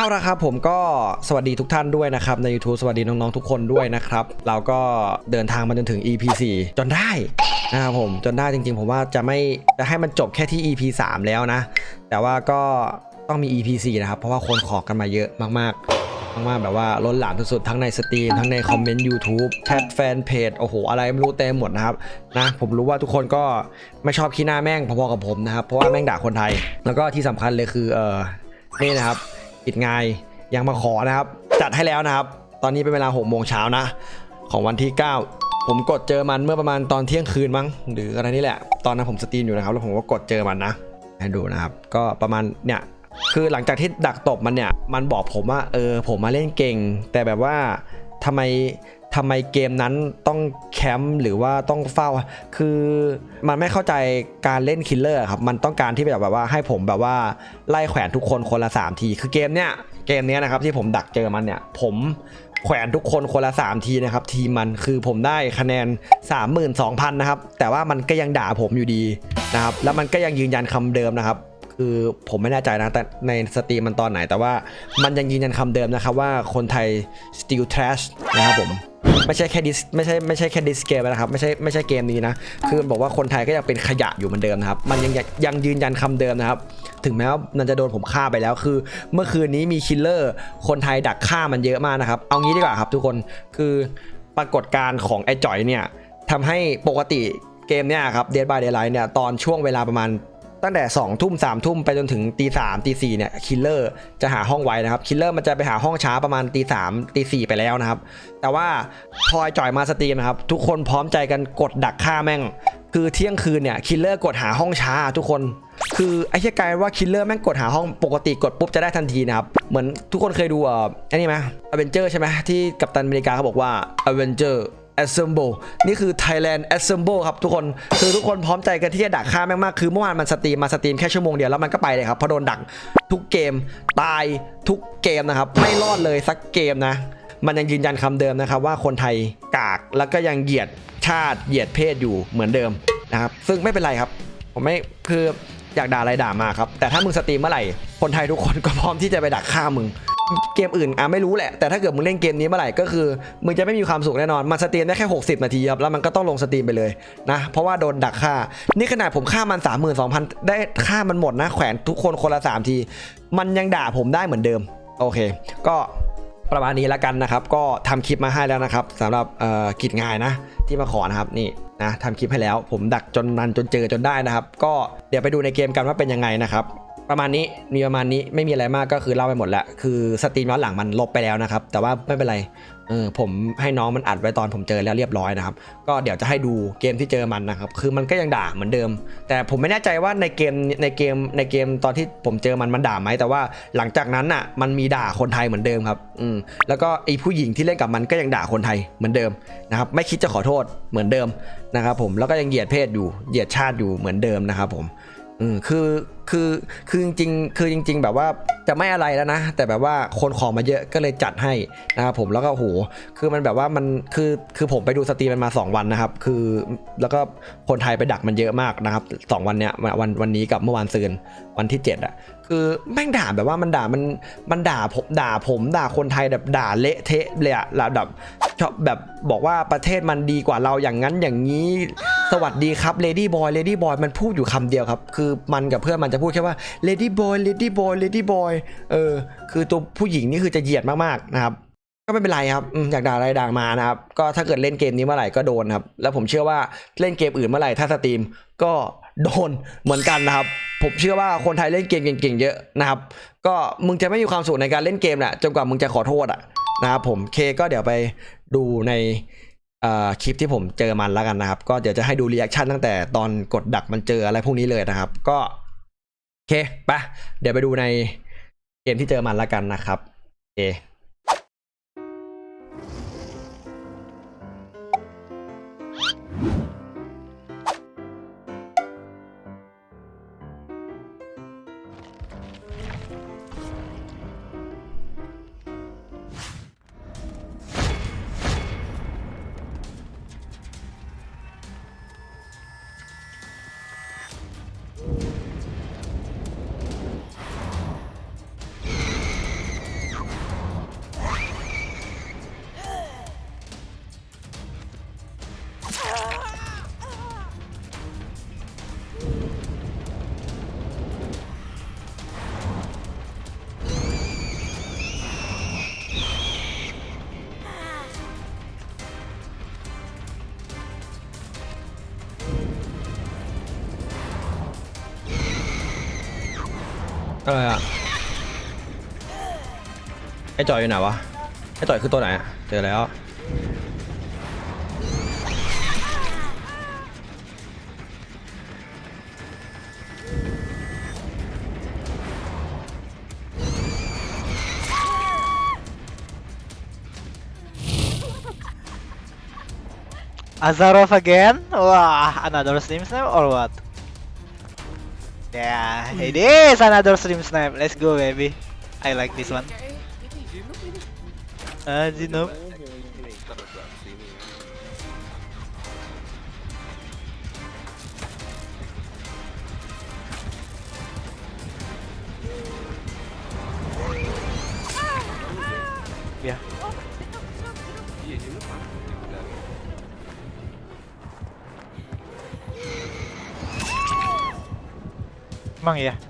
เอาละครับผมก็สวัสดีทุกท่านด้วยนะครับ ใน YouTube สวัสดีน้อง ๆ ทุกคนด้วยนะครับ เราก็เดินทางมาจนถึง EP 4 จนได้นะครับผมจนได้จริง ๆ ผมว่าจะไม่จะให้มันจบแค่ที่ EP 3 แล้วนะ แต่ว่าก็ต้องมี EP 4 นะครับ เพราะว่าคนขอกันมาเยอะมากๆมากๆแบบว่าล้นหลามสุดๆทั้งในสตรีมทั้งในคอมเมนต์ YouTube แชทแฟนเพจโอ้โห อะไรไม่รู้เต็มหมดนะครับนะผมรู้ว่าทุกคนก็ไม่ชอบขี้หน้าแม่งพอๆกับผมนะครับ เพราะว่าแม่งด่าคนไทย แล้วก็ที่สำคัญเลยคือเออนี่นะครับ ปิดงายยังมาขอนะครับ จัดให้แล้วนะครับ ตอนนี้เป็นเวลา6โมงเช้านะ ของวันที่ 9 ผมกดเจอมันเมื่อประมาณตอนเที่ยงคืนมั้งหรืออะไรนี่แหละ ตอนนั้นผมสตรีมอยู่นะครับแล้วผมก็กดเจอมันนะให้ดูนะครับ ก็ประมาณเนี่ยคือหลังจากที่ดักตบมันเนี่ย มันบอกผมว่าเออผมมาเล่นเก่ง แต่แบบว่าทำไม ทำไมเกมนั้นต้องแคมป์หรือว่าต้องเฝ้า คือมันไม่เข้าใจการเล่นคิลเลอร์ครับ มันต้องการที่แบบว่าให้ผมแบบว่าไล่แขวนทุกคนคนละ 3 ที คือเกมเนี้ยเกมเนี้ยนะครับที่ผมดักเจอมันเนี่ยผมแขวนทุกคนคนละ 3 ทีนะครับ ทีมันคือผมได้คะแนน 32,000 นะครับ แต่ว่ามันก็ยังด่าผมอยู่ดีนะครับ แล้วมันก็ยังยืนยันคำเดิมนะครับ คือผมไม่แน่ใจนะ แต่ในสตรีมมันตอนไหน แต่ว่ามันยังยืนยันคำเดิมนะครับว่าคนไทย still trash นะครับผมไม่ใช่แค่ดิสไม่ใช่ไม่ใช่แค่ดิสเกมนะครับไม่ใช่ไม่ใช่เกมนี้นะคือบอกว่าคนไทยก็ยังเป็นขยะอยู่เหมือนเดิมนะครับมันยังยังยืนยันคำเดิมนะครับ ถึงแม้ว่ามันจะโดนผมฆ่าไปแล้วคือ เมื่อคืนนี้มีคิลเลอร์คนไทยดักฆ่ามันเยอะมากนะครับเอางี้ดีกว่าครับทุกคนคือปรากฏการณ์ของไอ้จ่อยเนี่ยทำให้ปกติเกมเนี่ยครับ Dead by Daylight เนี่ยตอนช่วงเวลาประมาณ ตั้งแต่2องทุ่มสามทุ่มไปจนถึงตีสามตีสี่เนี่ยคิลเลอร์จะหาห้องไว้นะครับคิลเลอร์มันจะไปหาห้องช้าประมาณตีสามตีสี่ไปแล้วนะครับ แต่ว่าพอไอ้จ่อยมาสตรีมนะครับ ทุกคนพร้อมใจกันกดดักฆ่าแม่ง คือเที่ยงคืนเนี่ยคิลเลอร์กดหาห้องช้าทุกคน คือไอ้เชี่ยกลายว่าคิลเลอร์แม่งกดหาห้องปกติกดปุ๊บจะได้ทันทีนะครับเหมือนทุกคนเคยดูอ่อไอ้นี่ไหมอเวนเจอร์ใช่ไหมที่กัปตันอเมริกาเขาบอกว่า Avenger Assemble นี่คือ Thailand Assemble ครับทุกคนคือทุกคนพร้อมใจกันที่จะดักฆ่าแม่งมากคือเมื่อวานมันสตรีมมาสตรีมแค่ชั่วโมงเดียวแล้วมันก็ไปเลยครับเพราะโดนดักทุกเกมตายทุกเกมนะครับ ไม่รอดเลยสักเกมนะ มันยังยืนยันคำเดิมนะครับว่าคนไทยกากแล้วก็ยังเหยียดชาติเหยียดเพศอยู่เหมือนเดิมนะครับซึ่งไม่เป็นไรครับผมไม่คืออยากด่าอะไรด่ามาครับแต่ถ้ามึงสตรีมเมื่อไหร่คนไทยทุกคนก็พร้อมที่จะไปดักฆ่ามึง เกมอื่นอะไม่รู้แหละ แต่ถ้าเกิดมึงเล่นเกมนี้เมื่อไหร่ก็คือมึงจะไม่มีความสุขแน่นอนมันสตรีมได้แค่ 60 นาทีครับแล้วมันก็ต้องลงสตรีมไปเลยนะ เพราะว่าโดนดักฆ่า นี่ขนาดผมฆ่ามัน 32,000 ได้ฆ่ามันหมดนะ แขวนทุกคนคนละ 3 ที มันยังด่าผมได้เหมือนเดิม โอเค ก็ประมาณนี้แล้วกันนะครับ ก็ทำคลิปมาให้แล้วนะครับสำหรับเอ่อกิจงายนะที่มาขอนะครับนี่นะทำคลิปให้แล้ว ผมดักจนนันจนเจอจนได้นะครับ ก็เดี๋ยวไปดูในเกมกันว่าเป็นยังไงนะครับ ประมาณนี้มีประมาณนี้ไม่มีอะไรมากก็คือเล่าไปหมดแล้วคือสตรีมย้อนหลังมันลบไปแล้วนะครับ แต่ว่าไม่เป็นไรเออผมให้น้องมันอัดไว้ตอนผมเจอแล้วเรียบร้อยนะครับ ก็เดี๋ยวจะให้ดูเกมที่เจอมันนะครับ คือมันก็ยังด่าเหมือนเดิม แต่ผมไม่แน่ใจว่าในเกมในเกมในเกมตอนที่ผมเจอมันมันด่าไหมแต่ว่าหลังจากนั้นอะมันมีด่าคนไทยเหมือนเดิมครับอืมแล้วก็ไอ้ผู้หญิงที่เล่นกับมันก็ยังด่าคนไทยเหมือนเดิมนะครับไม่คิดจะขอโทษเหมือนเดิมนะครับผมแล้วก็ยังเหยียดเพศอยู่เหยียดชาติอยู่เหมือนเดิมนะครับผม อืมคือคือคือจริงๆคือจริง ๆ แบบว่าจะไม่อะไรแล้วนะ แต่แบบว่าคนขอมาเยอะก็เลยจัดให้นะครับผมแล้วก็โหคือมันแบบว่ามันคือคือผมไปดูสตรีมมันมา 2 วันนะครับ คือแล้วก็คนไทยไปดักมันเยอะมากนะครับสองวันเนี้ยวันวันนี้กับเมื่อวานซืนวันที่ 7 อะ คือแม่งด่าแบบว่ามันด่ามันมันด่าผมด่าผมด่าคนไทยแบบด่าเละเทะเลยอะแบบชอบแบบบอกว่าประเทศมันดีกว่าเราอย่างนั้นอย่างนี้ สวัสดีครับ Lady Boy Lady Boy มันพูดอยู่คำเดียวครับ คือมันกับเพื่อนมันจะพูดแค่ว่า Lady Boy Lady Boy Lady Boy เออ คือตัวผู้หญิงนี่คือจะเหยียดมากๆนะครับก็ไม่เป็นไรครับอยากด่าอะไรด่ามานะครับ ก็ถ้าเกิดเล่นเกมนี้เมื่อไหร่ก็โดนครับ แล้วผมเชื่อว่าเล่นเกมอื่นเมื่อไหร่ถ้าสตรีมก็โดนเหมือนกันนะครับ ผมเชื่อว่าคนไทยเล่นเกมเก่งๆเยอะนะครับ ก็มึงจะไม่มีความสุขในการเล่นเกมแหละจนกว่ามึงจะขอโทษอะนะครับผมเคก็เดี๋ยวไปดูใน คลิปที่ผมเจอมันแล้วกันนะครับ ก็เดี๋ยวจะให้ดูรีแอคชั่นตั้งแต่ตอนกดดักมันเจออะไรพวกนี้เลยนะครับ ก็โอเคปะเดี๋ยวไปดูในเกมที่เจอมันแล้วกันนะครับโอเค อะไรอะไอ้จอยอยู่ไหนวะไอ้จอยคือตัวไหนอะเจอแล้ว Azarov again? Wah, another stream snipe or what? Yeah, it is another stream snipe. Let's go, baby. I like this one. Ah, Zinob. Yeah. 방이야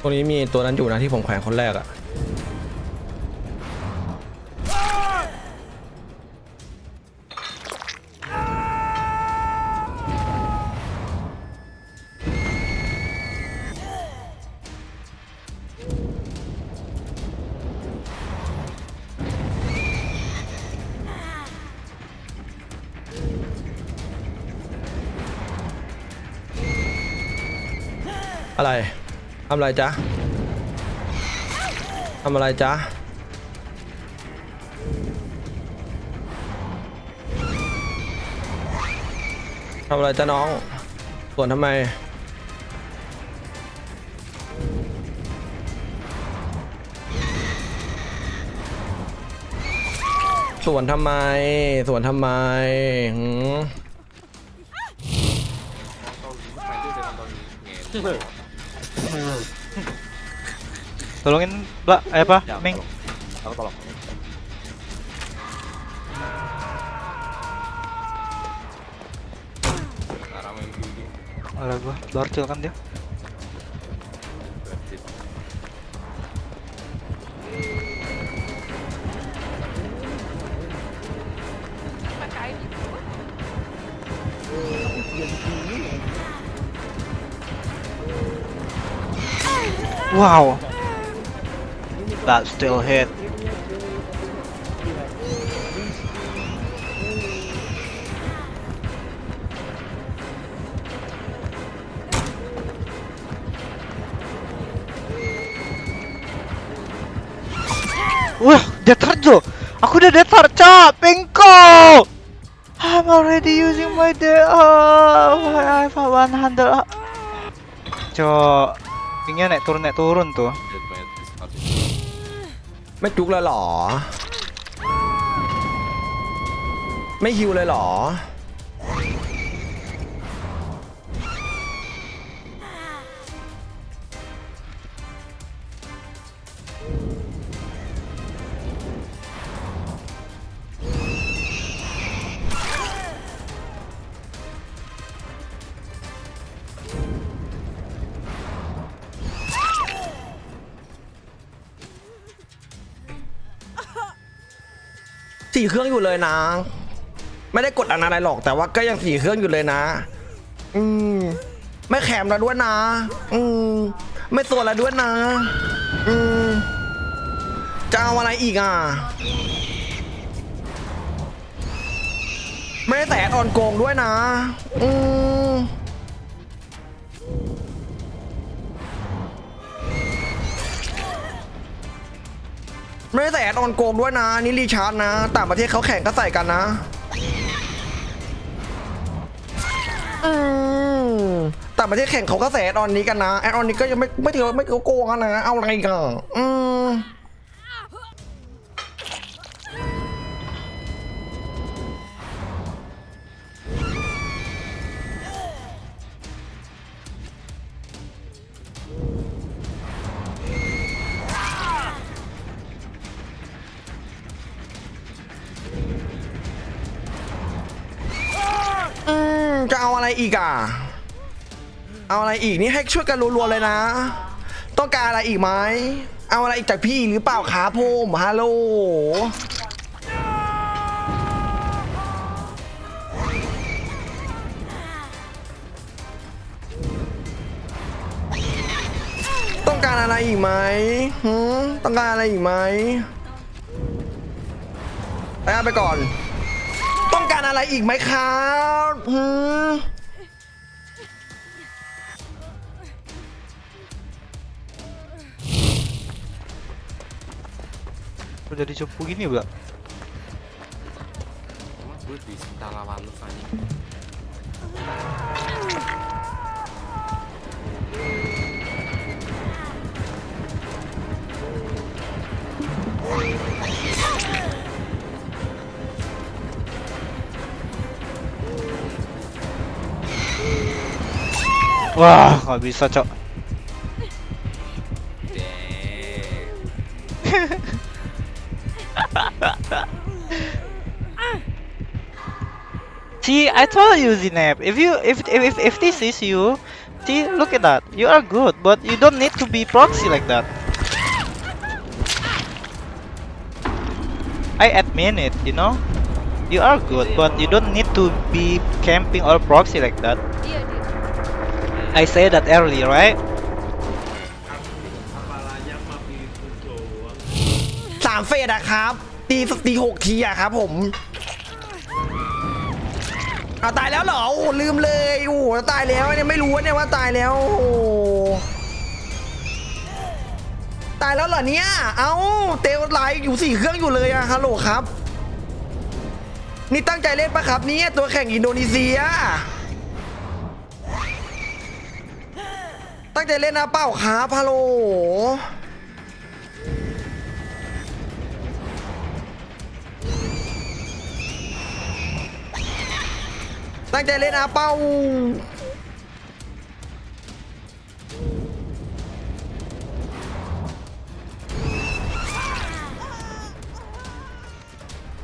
ตรงนี้มีตัวนั้นอยู่นะที่ผมแขวนคนแรกอะ ทำอะไรจ๊ะทำอะไรจ๊ะทำอะไรจ๊ะน้องส่วนทำไม ส่วนทำไม ส่วนทำไมหืม Tolongin, Mbak. Eh apa? Ya, Ming. tolong. Aku tolong. Alah gua, dorcil kan dia. Wow. That still hit. Wah, datar Jo. Aku udah datar, Cak. Pengko. I'm already using my de oh, I have 100. Cok. Pingnya naik turun naik turun tuh. ไม่จุกเลยเหรอ ไม่ฮิวเลยเหรอ สี่เครื่องอยู่เลยนะ ไม่ได้กดอันอะไรหรอกแต่ว่าก็ยังสี่เครื่องอยู่เลยนะ อืม ไม่แขมแล้วด้วยนะ อืม ไม่ตัวแล้วด้วยนะ อืม จะเอาอะไรอีกอะ ไม่ได้แต่ออนโกงด้วยนะ อืม ไม่ได้แต่ออนโกงด้วยนะ นี่รีชาร์จนะ ต่างประเทศเขาแข่งก็ใส่กันนะอืมต่างประเทศแข่งเขาก็ใส่แอดออนนี้กันนะ แอดออนนี้ก็ยังไม่ไม่ถือว่าไม่โกงกันนะ เอาอะไรกันอะอืม อีกอะ เอาอะไรอีกนี่ให้ช่วยกันรัวๆเลยนะ ต้องการอะไรอีกไหม เอาอะไรอีกจากพี่หรือเปล่าครับผมฮัลโหลต้องการอะไรอีกไหมหืต้องการอะไรอีกไหมไปเอาไปก่อน ต้องการอะไรอีกไหมครับหื Udah dicepu gini udah. Gue di sekitar lawan lu Fanny. Wah, nggak bisa cok. See, I told you, Zineb. If you, if, if, if this is you, see, look at that. You are good, but you don't need to be proxy like that. I admit it, you know. You are good, but you don't need to be camping or proxy like that. I said that earlier, right? สามเฟสอะครับ ตีตีหกทีอะครับผม เอาตายแล้วเหรอโอ้ลืมเลยโอ้ตายแล้วเนี่ยไม่รู้เนี่ยว่าตายแล้วโอ้ตายแล้วเหรอเนี่ยเอ้าเตลไลน์อยู่สี่เครื่องอยู่เลยอะฮัลโหลครับ นี่ตั้งใจเล่นปะครับเนี่ยตัวแข่งอินโดนีเซีย ตั้งใจเล่นนะเปล่าครับฮัลโหล ตั้งใจเล่นอาเป้า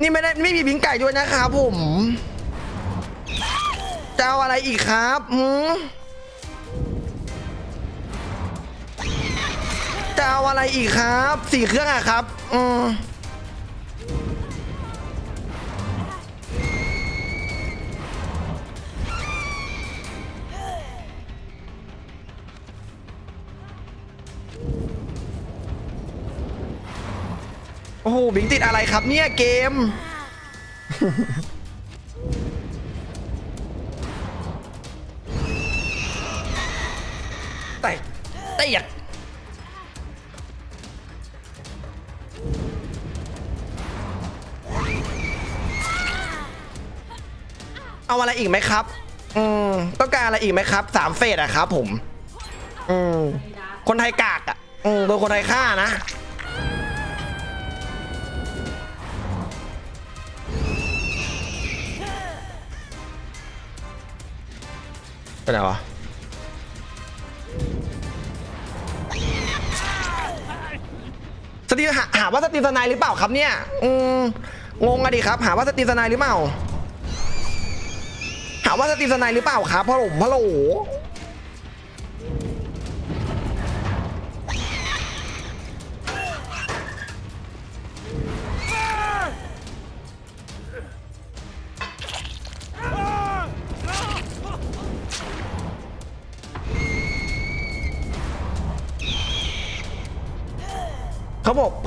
นี่ไม่ได้ไม่มีบิงไก่ด้วยนะครับผมจะเอาอะไรอีกครับหืมจะเอาอะไรอีกครับ สี่เครื่องอะครับ อืม โอ้โหบิงติดอะไรครับเนี่ยเกม แต่แต่อยากเอาอะไรอีกไหมครับ อืม ต้องการอะไรอีกไหมครับ สามเฟสอะครับผม อืม คนไทยกากอะอืมโดนคนไทยฆ่านะ ไหนวะสตีหาหาว่าสตีสนายหรือเปล่าครับเนี่ย อืมงงอะดิครับ หาว่าสตีสนายหรือเปล่า หาว่าสตีสนายหรือเปล่าครับพะโหลพะโหล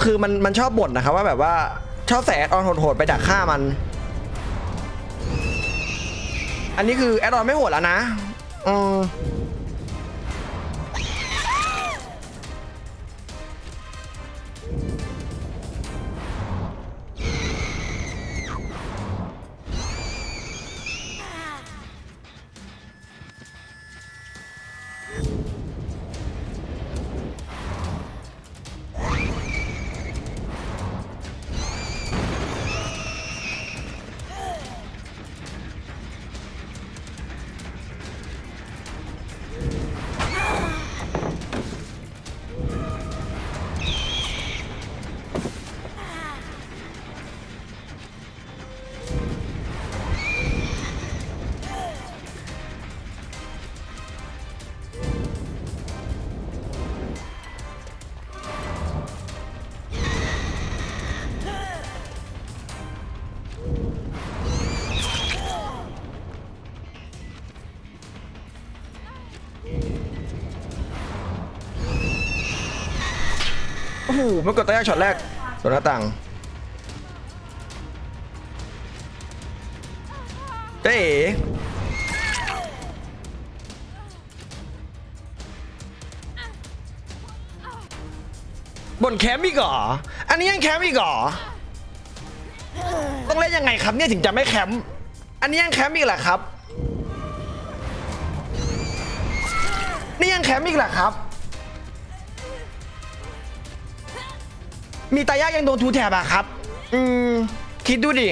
คือมันมันชอบบ่นนะครับว่าแบบว่าชอบใส่แอดออนโหดๆไปดักฆ่ามัน อันนี้คือแอดออนไม่โหดแล้วนะอืม อ้โหมันกดตัวแรกช็อตแรกตัวหน้าต่างเจ๊เอ๋บนแคมป์อีกเหรอ อันนี้ยังแคมป์อีกเหรอ ต้องเล่นยังไงครับเนี่ยถึงจะไม่แคมป์ อันนี้ยังแคมป์อีกเหรอครับ นี่ยังแคมป์อีกเหรอครับ มีตายากยังโดนทูแถบอะครับ อืม คิดดูดิ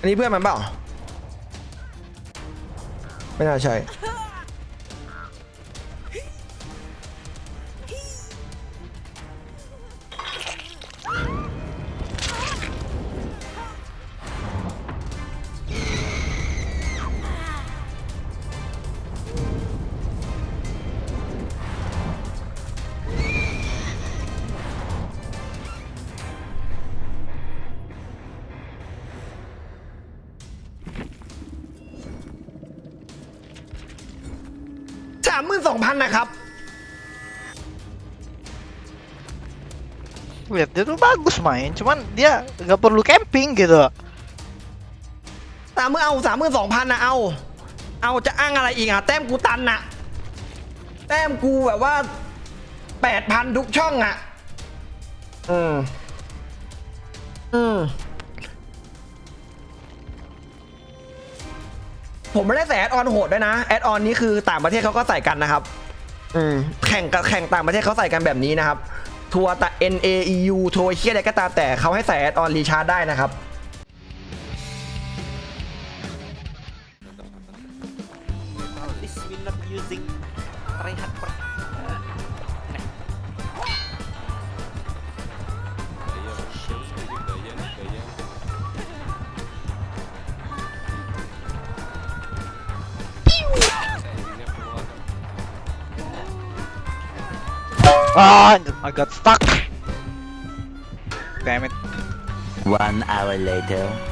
อันนี้เพื่อนมันเปล่า ไม่น่าใช่ามหมื่นสองพันนะครับ Lihat dia tuh bagus main, cuman dia nggak perlu camping gitu. สามหมื่นเอาสามหมื่นสองพันนะเอา เอาจะอ้างอะไรอีกอะ แต้มกูตันน่ะ แต้มกูแบบว่าแปดพันทุกช่องอะ อืม อืม ผมไม่ได้ใส่แอดออนโหดด้วยนะแอดออนนี้คือต่างประเทศเขาก็ใส่กันนะครับ อืมแข่งกับแข่งต่างประเทศเขาใส่กันแบบนี้นะครับ ทัวร์แต่ N A E U ทัวร์เคียอะไรก็ตามแต่เขาให้ใส่แอดออนรีชาร์จได้นะครับ Ah, I got stuck. Damn it. One hour later.